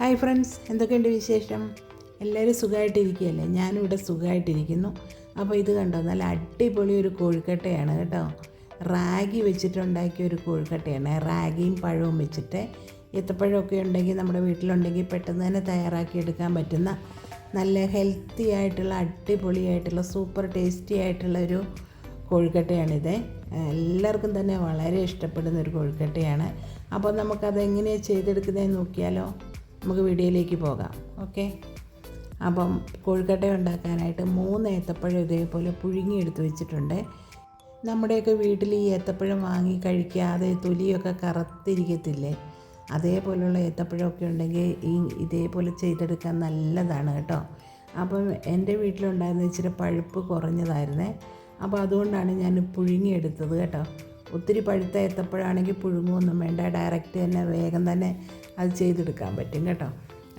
Hi friends എന്തൊക്കെയുണ്ട് വിശേഷം? എല്ലാവരും സുഖമായിട്ടിരിക്കുകയല്ലേ? ഞാനും ഇവിടെ സുഖമായിട്ടിരിക്കുന്നു. അപ്പോൾ ഇത് കണ്ടോ? നല്ല അടിപൊളി ഒരു കോഴിക്കട്ടയാണ് കേട്ടോ. റാഗി വെച്ചിട്ടുണ്ടാക്കിയ ഒരു കോഴിക്കട്ടയാണ്. റാഗിയും പഴവും വെച്ചിട്ട് ഏത്തപ്പഴമൊക്കെ ഉണ്ടെങ്കിൽ നമ്മുടെ വീട്ടിലുണ്ടെങ്കിൽ പെട്ടെന്ന് തന്നെ തയ്യാറാക്കിയെടുക്കാൻ പറ്റുന്ന നല്ല ഹെൽത്തി ആയിട്ടുള്ള അടിപൊളിയായിട്ടുള്ള സൂപ്പർ ടേസ്റ്റി ആയിട്ടുള്ള ഒരു കോഴിക്കട്ടയാണിത്. എല്ലാവർക്കും തന്നെ വളരെ ഇഷ്ടപ്പെടുന്ന ഒരു കോഴിക്കട്ടയാണ്. അപ്പോൾ നമുക്കത് എങ്ങനെയാണ് ചെയ്തെടുക്കുന്നതെന്ന് നോക്കിയാലോ. നമുക്ക് വീഡിയോയിലേക്ക് പോകാം. ഓക്കെ? അപ്പം കോഴിക്കട്ട ഉണ്ടാക്കാനായിട്ട് മൂന്ന് ഏത്തപ്പഴം ഇതേപോലെ പുഴുങ്ങി എടുത്ത് വെച്ചിട്ടുണ്ട്. നമ്മുടെയൊക്കെ വീട്ടിൽ ഈ ഏത്തപ്പഴം വാങ്ങി കഴിക്കാതെ തൊലിയൊക്കെ കറുത്തിരിക്കത്തില്ലേ? അതേപോലെയുള്ള ഏത്തപ്പഴമൊക്കെ ഉണ്ടെങ്കിൽ ഈ ഇതേപോലെ ചെയ്തെടുക്കാൻ നല്ലതാണ് കേട്ടോ. അപ്പം എന്റെ വീട്ടിലുണ്ടായിരുന്ന ഇച്ചിരി പഴുപ്പ് കുറഞ്ഞതായിരുന്നേ. അപ്പോൾ അതുകൊണ്ടാണ് ഞാൻ പുഴുങ്ങിയെടുത്തത് കേട്ടോ. ഒത്തിരി പഴുത്ത ഏത്തപ്പഴമാണെങ്കിൽ പുഴുങ്ങുമൊന്നും വേണ്ട. ഡയറക്റ്റ് തന്നെ വേഗം തന്നെ അത് ചെയ്തെടുക്കാൻ പറ്റും കേട്ടോ.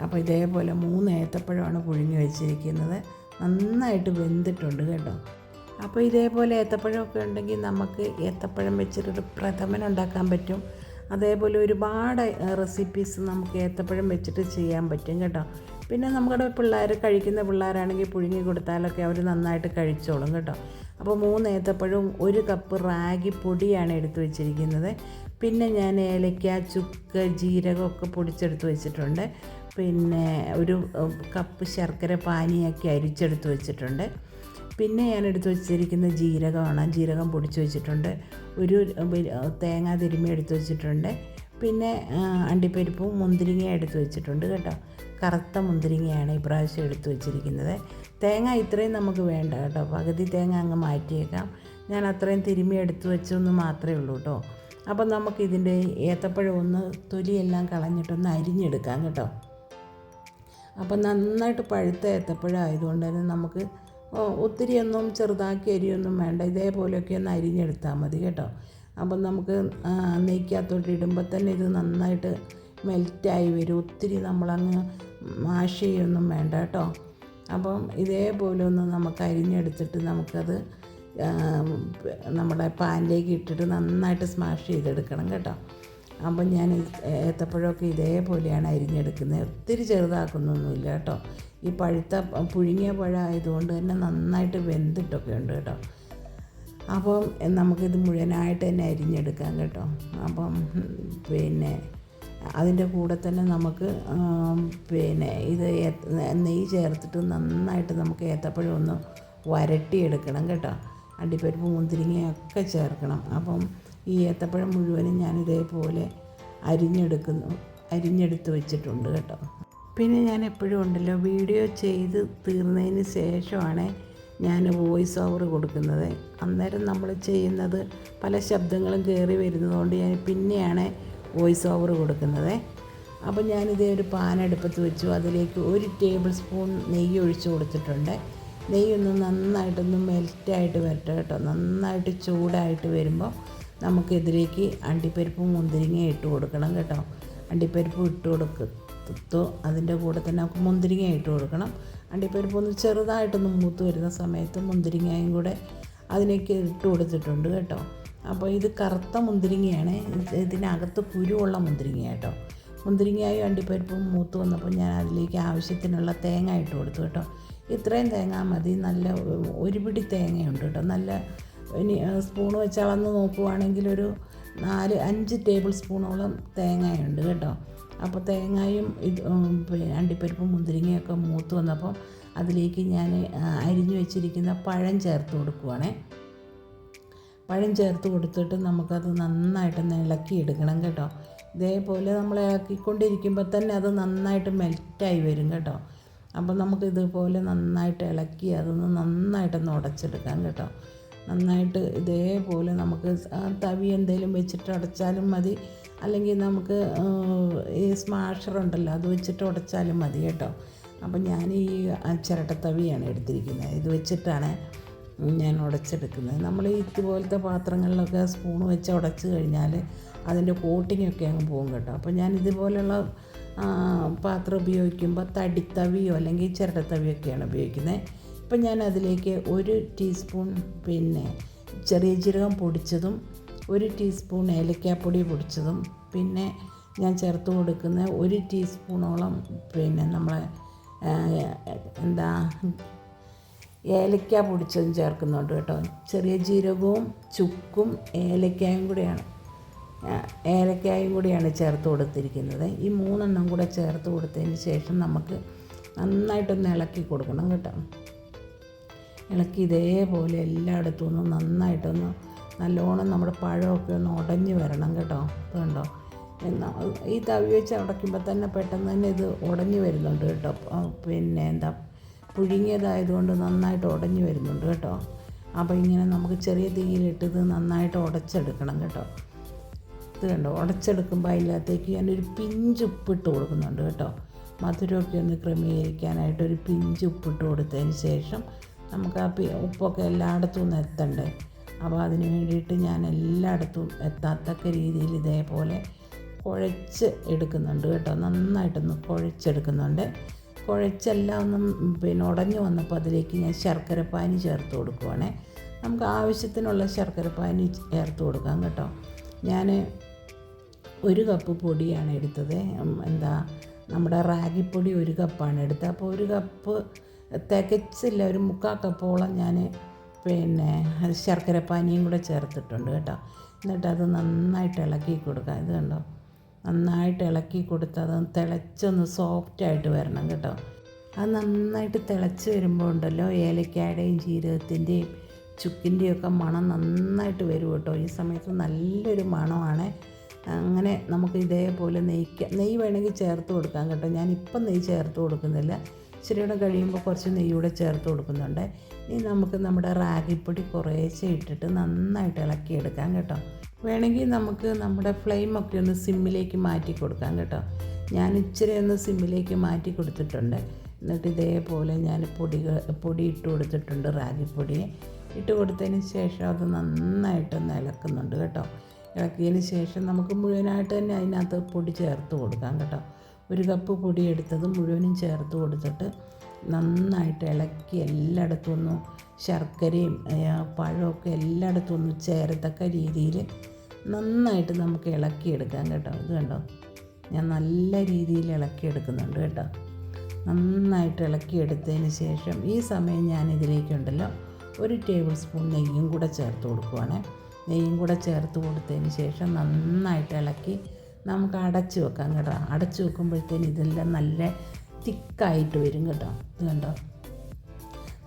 അപ്പോൾ ഇതേപോലെ മൂന്ന് ഏത്തപ്പഴമാണ് പുഴുങ്ങി വെച്ചിരിക്കുന്നത്. നന്നായിട്ട് വെന്തിട്ടുണ്ട് കേട്ടോ. അപ്പോൾ ഇതേപോലെ ഏത്തപ്പഴമൊക്കെ ഉണ്ടെങ്കിൽ നമുക്ക് ഏത്തപ്പഴം വെച്ചിട്ടൊരു പ്രഥമൻ ഉണ്ടാക്കാൻ പറ്റും. അതേപോലെ ഒരുപാട് റെസിപ്പീസ് നമുക്ക് ഏത്തപ്പഴം വെച്ചിട്ട് ചെയ്യാൻ പറ്റും കേട്ടോ. പിന്നെ നമ്മുടെ പിള്ളേർ കഴിക്കുന്ന പിള്ളേരാണെങ്കിൽ പുഴുങ്ങി കൊടുത്താലൊക്കെ അവർ നന്നായിട്ട് കഴിച്ചോളും കേട്ടോ. അപ്പോൾ മൂന്ന് ഏത്തപ്പഴവും ഒരു കപ്പ് റാഗി പൊടിയാണ് എടുത്തു വെച്ചിരിക്കുന്നത്. പിന്നെ ഞാൻ ഏലക്ക ചുക്ക് ജീരകമൊക്കെ പൊടിച്ചെടുത്ത് വെച്ചിട്ടുണ്ട്. പിന്നെ ഒരു കപ്പ് ശർക്കര പാനിയാക്കി അരിച്ചെടുത്ത് വെച്ചിട്ടുണ്ട്. പിന്നെ ഞാൻ എടുത്ത് വെച്ചിരിക്കുന്ന ജീരകമാണ്. ജീരകം പൊടിച്ച് വെച്ചിട്ടുണ്ട്. ഒരു തേങ്ങ തിരുമ്മി എടുത്ത് വെച്ചിട്ടുണ്ട്. പിന്നെ അണ്ടിപ്പരിപ്പും മുന്തിരിങ്ങ എടുത്ത് വെച്ചിട്ടുണ്ട് കേട്ടോ. കറുത്ത മുന്തിരിങ്ങയാണ് ഈ പ്രാവശ്യം എടുത്ത് വെച്ചിരിക്കുന്നത്. തേങ്ങ ഇത്രയും നമുക്ക് വേണ്ട കേട്ടോ. പകുതി തേങ്ങ അങ്ങ് മാറ്റിയേക്കാം. ഞാൻ അത്രയും തിരുമ്മി എടുത്ത് വെച്ചൊന്ന് മാത്രമേ ഉള്ളൂ കേട്ടോ. അപ്പം നമുക്കിതിന്റെ ഏത്തപ്പഴം ഒന്ന് തൊലിയെല്ലാം കളഞ്ഞിട്ടൊന്ന് അരിഞ്ഞെടുക്കാം കേട്ടോ. അപ്പം നന്നായിട്ട് പഴുത്ത ഏത്തപ്പഴം ആയതുകൊണ്ട് തന്നെ നമുക്ക് ഒത്തിരിയൊന്നും ചെറുതാക്കി അരിയൊന്നും വേണ്ട. ഇതേപോലെയൊക്കെ ഒന്ന് അരിഞ്ഞെടുത്താൽ മതി കേട്ടോ. അപ്പം നമുക്ക് നെയ്ക്കകത്തോട്ട് ഇടുമ്പോൾ തന്നെ ഇത് നന്നായിട്ട് മെൽറ്റായി വരും. ഒത്തിരി നമ്മളങ്ങ് മാഷ് ചെയ്യൊന്നും വേണ്ട കേട്ടോ. അപ്പം ഇതേപോലെ ഒന്ന് നമുക്ക് അരിഞ്ഞെടുത്തിട്ട് നമുക്കത് നമ്മുടെ പാനിലേക്ക് ഇട്ടിട്ട് നന്നായിട്ട് സ്മാഷ് ചെയ്തെടുക്കണം കേട്ടോ. അപ്പം ഞാൻ ഏത്തപ്പഴമൊക്കെ ഇതേപോലെയാണ് അരിഞ്ഞെടുക്കുന്നത്. ഒത്തിരി ചെറുതാക്കുന്നൊന്നുമില്ല കേട്ടോ. ഈ പഴുത്ത പുഴുങ്ങിയ പഴമായതുകൊണ്ട് തന്നെ നന്നായിട്ട് വെന്തിട്ടൊക്കെ ഉണ്ട് കേട്ടോ. അപ്പം നമുക്കിത് മുഴുവനായിട്ട് തന്നെ അരിഞ്ഞെടുക്കാം കേട്ടോ. അപ്പം പിന്നെ അതിന്റെ കൂടെ തന്നെ നമുക്ക് പിന്നെ ഇത് നെയ്യ് ചേർത്തിട്ട് നന്നായിട്ട് നമുക്ക് ഏത്തപ്പഴം ഒന്ന് വരട്ടിയെടുക്കണം കേട്ടോ. അണ്ടിപ്പരിപ്പ് മുന്തിരിങ്ങയൊക്കെ ചേർക്കണം. അപ്പം ഈ ഏത്തപ്പഴം മുഴുവനും ഞാൻ ഇതേപോലെ അരിഞ്ഞെടുക്കുന്നു അരിഞ്ഞെടുത്ത് വെച്ചിട്ടുണ്ട് കേട്ടോ. പിന്നെ ഞാൻ എപ്പോഴും ഉണ്ടല്ലോ വീഡിയോ ചെയ്ത് തീർന്നതിന് ശേഷമാണ് ഞാൻ വോയിസ് ഓവർ കൊടുക്കുന്നത്. അന്നേരം നമ്മൾ ചെയ്യുന്നത് പല ശബ്ദങ്ങളും കയറി വരുന്നതുകൊണ്ട് ഞാൻ പിന്നെയാണ് വോയിസ് ഓവർ കൊടുക്കുന്നത്. അപ്പോൾ ഞാനിതേ ഒരു പാൻ അടുപ്പത്ത് വെച്ചു. അതിലേക്ക് ഒരു ടേബിൾ സ്പൂൺ നെയ്യ് ഒഴിച്ച് കൊടുത്തിട്ടുണ്ട്. നെയ്യൊന്ന് നന്നായിട്ടൊന്ന് മെൽറ്റായിട്ട് വരട്ടെ കേട്ടോ. നന്നായിട്ട് ചൂടായിട്ട് വരുമ്പോൾ നമുക്കിതിലേക്ക് അണ്ടിപ്പരിപ്പും മുന്തിരിങ്ങ ഇട്ട് കൊടുക്കണം കേട്ടോ. അണ്ടിപ്പരിപ്പ് ഇട്ട് കൊടുക്കത്തു. അതിന്റെ കൂടെ തന്നെ നമുക്ക് മുന്തിരിങ്ങ ഇട്ട് കൊടുക്കണം. അണ്ടിപ്പരിപ്പ് ഒന്ന് ചെറുതായിട്ടൊന്ന് മൂത്ത് വരുന്ന സമയത്ത് മുന്തിരിങ്ങയും കൂടെ അതിലേക്ക് ഇട്ട് കൊടുത്തിട്ടുണ്ട് കേട്ടോ. അപ്പോൾ ഇത് കറുത്ത മുന്തിരിങ്ങയാണ്. ഇതിനകത്ത് കുരുവുള്ള മുന്തിരിങ്ങ കേട്ടോ. മുന്തിരിങ്ങയും അണ്ടിപ്പരിപ്പും മൂത്ത് വന്നപ്പോൾ ഞാൻ അതിലേക്ക് ആവശ്യത്തിനുള്ള തേങ്ങ ഇട്ട് കൊടുത്തു കേട്ടോ. ഇത്രയും തേങ്ങ മതി. നല്ല ഒരു പിടി തേങ്ങയുണ്ട് കേട്ടോ നല്ല ഇനി സ്പൂൺ വെച്ച് അളന്ന് നോക്കുവാണെങ്കിൽ ഒരു നാല് അഞ്ച് ടേബിൾ സ്പൂണോളം തേങ്ങയുണ്ട് കേട്ടോ. അപ്പോൾ തേങ്ങയും ഇത് അണ്ടിപ്പരിപ്പും മുന്തിരിങ്ങയൊക്കെ മൂത്ത് വന്നപ്പോൾ അതിലേക്ക് ഞാൻ അരിഞ്ഞു വെച്ചിരിക്കുന്ന പഴം ചേർത്ത് കൊടുക്കുവാണേ. പഴം ചേർത്ത് കൊടുത്തിട്ട് നമുക്കത് നന്നായിട്ട് ഇളക്കി എടുക്കണം കേട്ടോ. ഇതേപോലെ നമ്മൾ ഇളക്കിക്കൊണ്ടിരിക്കുമ്പോൾ തന്നെ അത് നന്നായിട്ട് മെൽറ്റായി വരും കേട്ടോ. അപ്പോൾ നമുക്ക് ഇതുപോലെ നന്നായിട്ട് ഇളക്കി അതൊന്ന് നന്നായിട്ടൊന്ന് ഉടച്ചെടുക്കാം കേട്ടോ. നന്നായിട്ട് ഇതേപോലെ നമുക്ക് തവി എന്തെങ്കിലും വെച്ചിട്ട് അടച്ചാലും മതി. അല്ലെങ്കിൽ നമുക്ക് ഈ സ്മാഷർ ഉണ്ടല്ലോ അത് വെച്ചിട്ട് ഉടച്ചാലും മതി കേട്ടോ. അപ്പം ഞാൻ ഈ ചിരട്ടത്തവിയാണ് എടുത്തിരിക്കുന്നത്. ഇത് വെച്ചിട്ടാണ് ഞാൻ ഉടച്ചെടുക്കുന്നത്. നമ്മൾ ഇതുപോലത്തെ പാത്രങ്ങളിലൊക്കെ സ്പൂൺ വെച്ച് ഉടച്ച് കഴിഞ്ഞാൽ അതിന്റെ കോട്ടിങ്ങൊക്കെ അങ്ങ് പോകും കേട്ടോ. അപ്പോൾ ഞാൻ ഇതുപോലുള്ള പാത്രം ഉപയോഗിക്കുമ്പോൾ തടിത്തവിയോ അല്ലെങ്കിൽ ചിരട്ടത്തവിയൊക്കെയാണ് ഉപയോഗിക്കുന്നത്. ഇപ്പം ഞാൻ അതിലേക്ക് ഒരു ടീസ്പൂൺ പിന്നെ ചെറിയ ജീരകം പൊടിച്ചതും ഒരു ടീസ്പൂൺ ഏലക്കാപ്പൊടി പൊടിച്ചതും പിന്നെ ഞാൻ ചേർത്ത് കൊടുക്കുന്ന ഒരു ടീസ്പൂണോളം പിന്നെ നമ്മളെ എന്താ ഏലക്ക പൊടിച്ചതും ചേർക്കുന്നുണ്ട് കേട്ടോ. ചെറിയ ജീരകവും ചുക്കും ഏലക്കായും കൂടെയാണ്. ഏലക്കായും കൂടിയാണ് ചേർത്ത് കൊടുത്തിരിക്കുന്നത്. ഈ മൂന്നെണ്ണം കൂടെ ചേർത്ത് കൊടുത്തതിന് ശേഷം നമുക്ക് നന്നായിട്ടൊന്ന് ഇളക്കി കൊടുക്കണം കേട്ടോ. ഇളക്കി ഇതേപോലെ എല്ലായിടത്തും ഒന്ന് നന്നായിട്ടൊന്ന് നല്ലോണം നമ്മുടെ പഴമൊക്കെ ഒന്ന് ഉടഞ്ഞു വരണം കേട്ടോ. അതുകൊണ്ടോ കണ്ടോ? എന്നാ ഈ തവി വെച്ച് അടയ്ക്കുമ്പോൾ തന്നെ പെട്ടെന്ന് തന്നെ ഇത് ഉടഞ്ഞു വരുന്നുണ്ട് കേട്ടോ. പിന്നെ എന്താ പുഴുങ്ങിയതായതുകൊണ്ട് നന്നായിട്ട് ഉടഞ്ഞു വരുന്നുണ്ട് കേട്ടോ. അപ്പോൾ ഇങ്ങനെ നമുക്ക് ചെറിയ തീയിലിട്ടത് നന്നായിട്ട് ഉടച്ചെടുക്കണം കേട്ടോ. ഇത് കണ്ടോ? ഉടച്ചെടുക്കുമ്പോൾ അതിനകത്തേക്ക് ഞാനൊരു പിഞ്ച് ഉപ്പിട്ട് കൊടുക്കുന്നുണ്ട് കേട്ടോ. മധുരമൊക്കെ ഒന്ന് ക്രമീകരിക്കാനായിട്ട് ഒരു പിഞ്ച് ഉപ്പിട്ട് കൊടുത്തതിന് ശേഷം നമുക്ക് ആ ഉപ്പൊക്കെ എല്ലായിടത്തും ഒന്ന് എത്തണ്ടേ? അപ്പോൾ അതിന് വേണ്ടിയിട്ട് ഞാൻ എല്ലായിടത്തും എത്താത്തക്ക രീതിയിൽ ഇതേപോലെ കുഴച്ച് എടുക്കുന്നുണ്ട് കേട്ടോ. നന്നായിട്ടൊന്ന് കുഴച്ചെടുക്കുന്നുണ്ട്. കുഴച്ചെല്ലാം ഒന്നും പിന്നെ ഉടഞ്ഞു വന്നപ്പോൾ അതിലേക്ക് ഞാൻ ശർക്കരപ്പാനി ചേർത്ത് കൊടുക്കുവാണേ. നമുക്ക് ആവശ്യത്തിനുള്ള ശർക്കരപ്പാനി ചേർത്ത് കൊടുക്കാം കേട്ടോ. ഞാൻ ഒരു കപ്പ് പൊടിയാണ് എടുത്തത്. എന്താ നമ്മുടെ റാഗിപ്പൊടി ഒരു കപ്പാണ് എടുത്തത്. അപ്പോൾ ഒരു കപ്പ് തികച്ചില്ല ഒരു മുക്കാൽ കപ്പോളം ഞാൻ പിന്നെ ശർക്കര ശർക്കരപ്പാനിയും കൂടെ ചേർത്തിട്ടുണ്ട് കേട്ടോ. എന്നിട്ട് അത് നന്നായിട്ട് ഇളക്കി കൊടുക്കുക ഇത് കണ്ടോ? നന്നായിട്ട് ഇളക്കി കൊടുത്ത് അത് തിളച്ചൊന്ന് സോഫ്റ്റായിട്ട് വരണം കേട്ടോ. അത് നന്നായിട്ട് തിളച്ച് വരുമ്പോൾ ഉണ്ടല്ലോ ഏലക്കായുടെയും ജീരകത്തിന്റെയും ചുക്കിന്റെയും ഒക്കെ മണം നന്നായിട്ട് വരും കേട്ടോ. ഈ സമയത്ത് നല്ലൊരു മണമാണ്. അങ്ങനെ നമുക്ക് ഇതേപോലെ നെയ്ക്ക നെയ്യ് വേണമെങ്കിൽ ചേർത്ത് കൊടുക്കാം കേട്ടോ. ഞാനിപ്പം നെയ്യ് ചേർത്ത് കൊടുക്കുന്നില്ല. ഇച്ചിരിയുടെ കഴിയുമ്പോൾ കുറച്ച് നെയ്യൂടെ ചേർത്ത് കൊടുക്കുന്നുണ്ട്. ഇനി നമുക്ക് നമ്മുടെ റാഗിപ്പൊടി കുറേശ്ശെ ഇട്ടിട്ട് നന്നായിട്ട് ഇളക്കിയെടുക്കാം കേട്ടോ. വേണമെങ്കിൽ നമുക്ക് നമ്മുടെ ഫ്ലെയിമൊക്കെ ഒന്ന് സിമ്മിലേക്ക് മാറ്റി കൊടുക്കാം കേട്ടോ. ഞാൻ ഇച്ചിരി ഒന്ന് സിമ്മിലേക്ക് മാറ്റി കൊടുത്തിട്ടുണ്ട്. എന്നിട്ട് ഇതേപോലെ ഞാൻ പൊടികൾ പൊടി ഇട്ട് കൊടുത്തിട്ടുണ്ട് റാഗിപ്പൊടിയെ. ഇട്ട് കൊടുത്തതിന് ശേഷം അത് നന്നായിട്ടൊന്ന് ഇളക്കുന്നുണ്ട് കേട്ടോ. ഇളക്കിയതിന് ശേഷം നമുക്ക് മുഴുവനായിട്ട് തന്നെ അതിനകത്ത് പൊടി ചേർത്ത് കൊടുക്കാം കേട്ടോ. ഒരു കപ്പ് പൊടി എടുത്തത് മുഴുവനും ചേർത്ത് കൊടുത്തിട്ട് നന്നായിട്ട് ഇളക്കി എല്ലായിടത്തും ഒന്ന് ശർക്കരയും പഴമൊക്കെ എല്ലായിടത്തും ഒന്ന് ചേരത്തക്ക രീതിയിൽ നന്നായിട്ട് നമുക്ക് ഇളക്കിയെടുക്കാം കേട്ടോ. ഇത് കണ്ടോ? ഞാൻ നല്ല രീതിയിൽ ഇളക്കിയെടുക്കുന്നുണ്ട് കേട്ടോ. നന്നായിട്ട് ഇളക്കിയെടുത്തതിന് ശേഷം ഈ സമയം ഞാൻ ഇതിലേക്കുണ്ടല്ലോ. ഒരു ടേബിൾ സ്പൂൺ നെയ്യും കൂടെ ചേർത്ത് കൊടുക്കുവാണ്. നെയ്യും കൂടെ ചേർത്ത് കൊടുത്തതിന് ശേഷം നന്നായിട്ട് ഇളക്കി നമുക്ക് അടച്ച് വെക്കാം കേട്ടോ. അടച്ച് വെക്കുമ്പോഴത്തേന് ഇതെല്ലാം നല്ല തിക്കായിട്ട് വരും കേട്ടോ. ഇത് കണ്ടോ?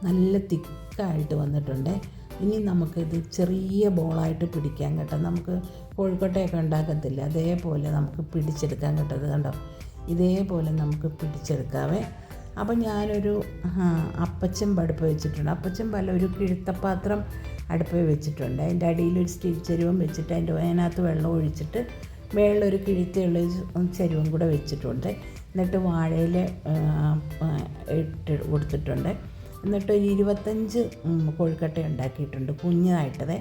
നല്ല തിക്കായിട്ട് വന്നിട്ടുണ്ട്. ഇനി നമുക്കിത് ചെറിയ ബോളായിട്ട് പിടിക്കാൻ കേട്ടോ. നമുക്ക് കോഴിക്കോട്ടയൊക്കെ ഉണ്ടാക്കത്തില്ല. അതേപോലെ നമുക്ക് പിടിച്ചെടുക്കാൻ കേട്ടോ. ഇത് കണ്ടോ? ഇതേപോലെ നമുക്ക് പിടിച്ചെടുക്കാവേ. അപ്പം ഞാനൊരു അപ്പച്ചൻ പടുപ്പ് വെച്ചിട്ടുണ്ട്. അപ്പച്ചൻ പല ഒരു കിഴുത്തപ്പാത്രം അടുപ്പ് വെച്ചിട്ടുണ്ട്. അതിന്റെ അടിയിൽ ഒരു സ്റ്റീൽ ചരുവം വെച്ചിട്ട് അതിന്റെ അതിനകത്ത് വെള്ളം ഒഴിച്ചിട്ട് മേളിലൊരു കിഴിത്തുള്ള ചരുവം കൂടെ വെച്ചിട്ടുണ്ട്. എന്നിട്ട് വാഴയിൽ ഇട്ട് കൊടുത്തിട്ടുണ്ട്. എന്നിട്ട് ഒരു ഇരുപത്തഞ്ച് കോഴിക്കട്ട ഉണ്ടാക്കിയിട്ടുണ്ട് കുഞ്ഞായിട്ടത്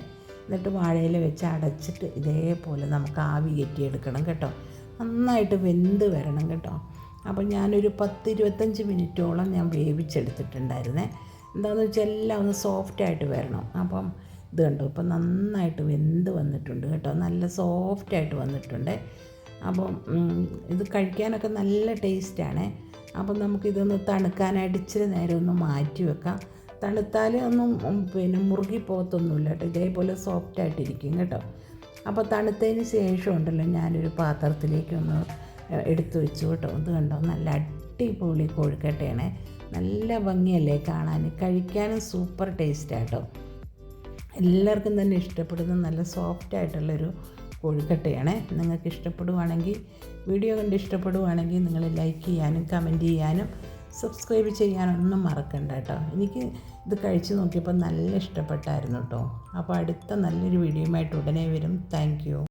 എന്നിട്ട് വാഴയിൽ വെച്ച് അടച്ചിട്ട് ഇതേപോലെ നമുക്ക് ആവി കയറ്റിയെടുക്കണം കേട്ടോ. നന്നായിട്ട് വെന്ത് വരണം കേട്ടോ. അപ്പോൾ ഞാനൊരു പത്ത് ഇരുപത്തഞ്ച് മിനിറ്റോളം ഞാൻ വേവിച്ചെടുത്തിട്ടുണ്ടായിരുന്നേ. എന്താണെന്ന് വെച്ചാൽ എല്ലാം ഒന്ന് സോഫ്റ്റായിട്ട് വരണം. അപ്പം ഇത് കണ്ടോ? ഇപ്പം നന്നായിട്ട് വെന്ത് വന്നിട്ടുണ്ട് കേട്ടോ. നല്ല സോഫ്റ്റായിട്ട് വന്നിട്ടുണ്ട്. അപ്പം ഉം, ഇത് കഴിക്കാനൊക്കെ നല്ല ടേസ്റ്റാണ്. അപ്പം നമുക്കിതൊന്ന് തണുക്കാനായിട്ട് ഇച്ചിരി നേരം ഒന്ന് മാറ്റി വെക്കാം. തണുത്താൽ ഒന്നും പിന്നെ മുറുകി പോകത്തൊന്നുമില്ല കേട്ടോ. ഇതേപോലെ സോഫ്റ്റായിട്ടിരിക്കും കേട്ടോ. അപ്പോൾ തണുത്തതിന് ശേഷം ഉണ്ടല്ലോ ഞാനൊരു പാത്രത്തിലേക്കൊന്ന് എടുത്തു വെച്ചു കേട്ടോ. ഇത് കണ്ടോ? നല്ല അടിപൊളി കോഴിക്കട്ടയാണ്. നല്ല ഭംഗിയല്ലേ കാണാൻ. കഴിക്കാനും സൂപ്പർ ടേസ്റ്റാട്ടോ എല്ലാവർക്കും തന്നെ ഇഷ്ടപ്പെടുന്ന നല്ല സോഫ്റ്റ് ആയിട്ടുള്ളൊരു കോഴിക്കട്ടയാണ്. നിങ്ങൾക്ക് ഇഷ്ടപ്പെടുവാണെങ്കിൽ വീഡിയോ കണ്ട് ഇഷ്ടപ്പെടുവാണെങ്കിൽ നിങ്ങൾ ലൈക്ക് ചെയ്യാനും കമന്റ് ചെയ്യാനും സബ്സ്ക്രൈബ് ചെയ്യാനൊന്നും മറക്കണ്ട കേട്ടോ. എനിക്ക് ഇത് കഴിച്ച് നോക്കിയപ്പോൾ നല്ല ഇഷ്ടപ്പെട്ടായിരുന്നു കേട്ടോ. അപ്പോൾ അടുത്ത നല്ലൊരു വീഡിയോയുമായിട്ട് ഉടനെ വരും. താങ്ക്